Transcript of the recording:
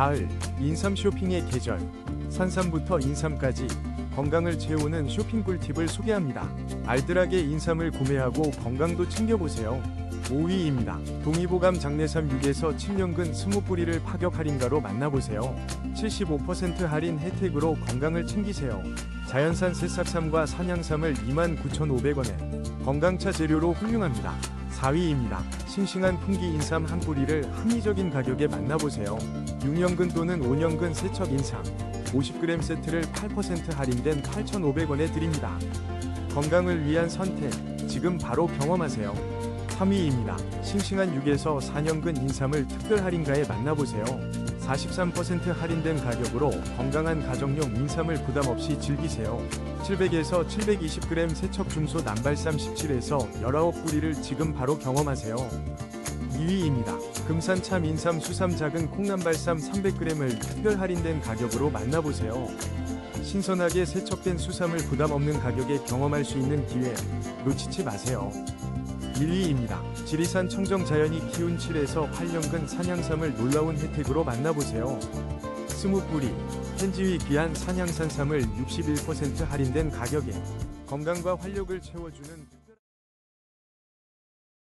가을 인삼 쇼핑의 계절 산삼부터 인삼까지 건강을 채우는 쇼핑 꿀팁을 소개합니다. 알뜰하게 인삼을 구매하고 건강도 챙겨보세요. 5위입니다. 동의보감 장내삼 6에서 7년근 20뿌리를 파격 할인가로 만나보세요. 75% 할인 혜택으로 건강을 챙기세요. 자연산 새싹삼과 산양삼을 29,500원에 건강차 재료로 훌륭합니다. 4위입니다. 싱싱한 풍기 인삼 한 뿌리를 합리적인 가격에 만나보세요. 6년근 또는 5년근 세척 인삼 50g 세트를 8% 할인된 8,500원에 드립니다. 건강을 위한 선택, 지금 바로 경험하세요. 3위입니다. 싱싱한 6에서 4년근 인삼을 특별 할인가에 만나보세요. 43% 할인된 가격으로 건강한 가정용 인삼을 부담 없이 즐기세요. 700에서 720g 세척 중소 남발삼 17에서 19뿌리를 지금 바로 경험하세요. 2위입니다. 금산 참 인삼 수삼 작은 콩남발삼 300g을 특별 할인된 가격으로 만나보세요. 신선하게 세척된 수삼을 부담 없는 가격에 경험할 수 있는 기회 놓치지 마세요. 1위입니다. 지리산 청정 자연이 키운 7에서 8년근 산양삼을 놀라운 혜택으로 만나보세요. 스무 뿌리, 현지위 귀한 산양산삼을 61% 할인된 가격에 건강과 활력을 채워주는